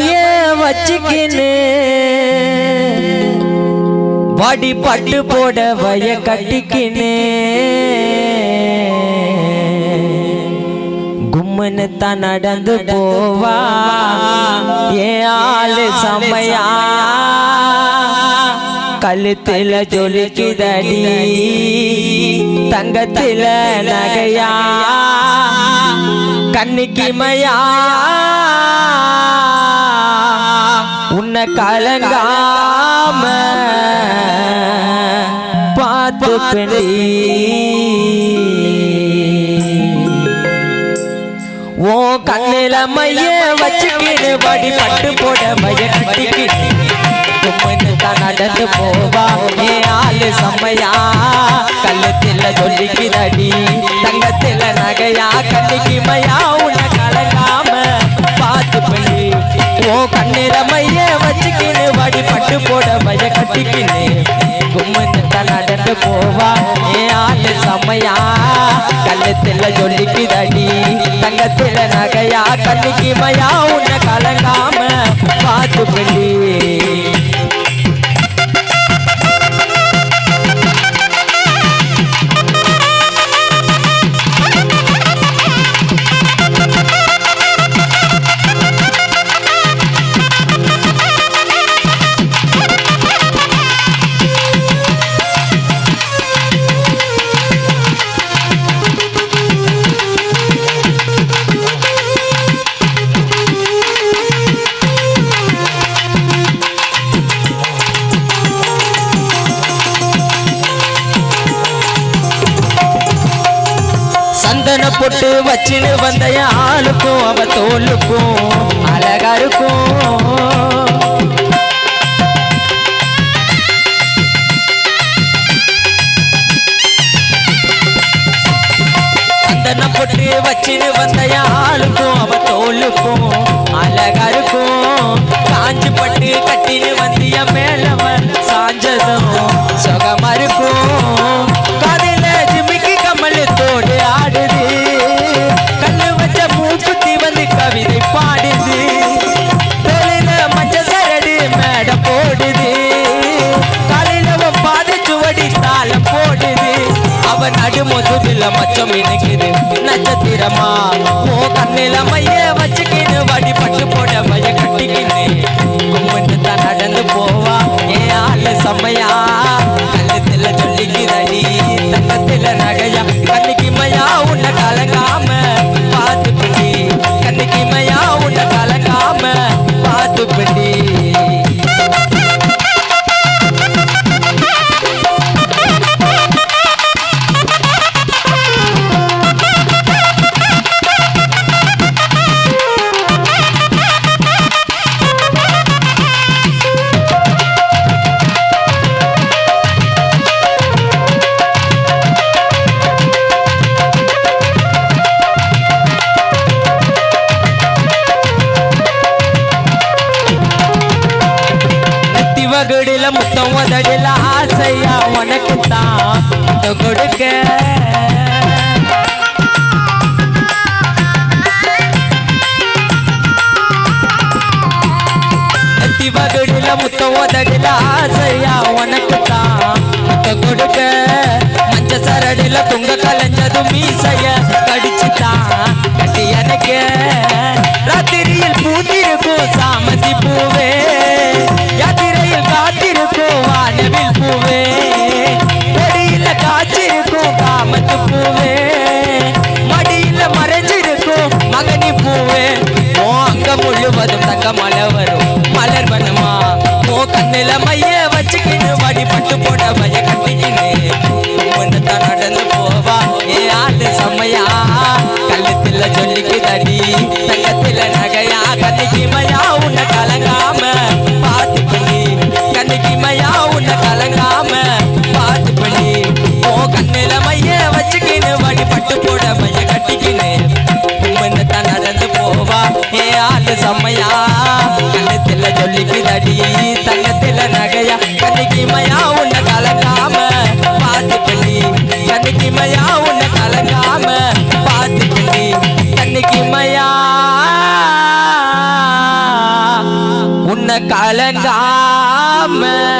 கைய வச்சுக்கின்னு வாடி பட்டு போட வய கட்டிக்கின்னு கும்மனு தான் நடந்து போவா. ஏ ஆளு சமையா கழுத்துல ஜொலிக்குதடி. தங்கத்துல நகையா? கண்ணிக்கு மயா? உன்னை கலங்காம பார்த்து பெண்டி ஓ கண்ணில மைய வச்சுக்கிட்டு படி பட்டு போட மைய கட்டிக்கு நடந்து போவா ஏ ஆளு செம்மையா. கள்ளத்தில் சொல்லிக்கிறடி ஓ கண்ணில மைய வச்சுக்கின்னு வடி பட்டு போட பய கட்டிக்கின்னு கும்மன்னு தான் நடந்து போவா ஏ ஆளு செம்மையா கள்ளத்தில சொல்லிக்குதடி தங்கத்தில நகையா. கண்ணிக்கு மயா உன்னை கலங்காம பார்த்து பண்ணி சந்தன பொட்டு வச்சுன்னு வந்த ஆளுக்கும் அவ தோலுக்கும் அழகா இருக்கும். சந்தன பொட்டு வச்சுன்னு வந்த ஆளுக்கும் அவ தோலுக்கும் அழகா இருக்கும். காஞ்சி பட்டு கட்டின்னு வந்திய மேலவன் சாஞ்சதும் சுகமா முதுகுல மச்சம் இணைக்குது. நட்சத்திரமா? ஓ கண்ணில மைய வச்சுக்கின்னு வடி பட்டு போட மைய கட்டிக்கின்னு. கும்பிட்டு தான் நடந்து போவா. ஏ ஆளு செம்மையா? நெத்தி முத்தம் உதடில ஆசையா உனக்கு தான் முத்தம் கொடுக்க. நெத்தி வகுடில முத்தம் உதடில ஆசையா உனக்கு தான் முத்தம் கொடுக்க. மஞ்ச சரடில துங்க கலைஞ்சதும் மீசைய கடிச்சுதான் கட்டி எனக்கு ராத்திரியில் பூத்திருக்கும் சாமதி பூவே முழுவதும் தங்க மலை வரும் மலர் வனமா ஓ கண்ணில மைய வச்சுக்கிட்டு வடிபட்டு போட மைய उन कालंगा में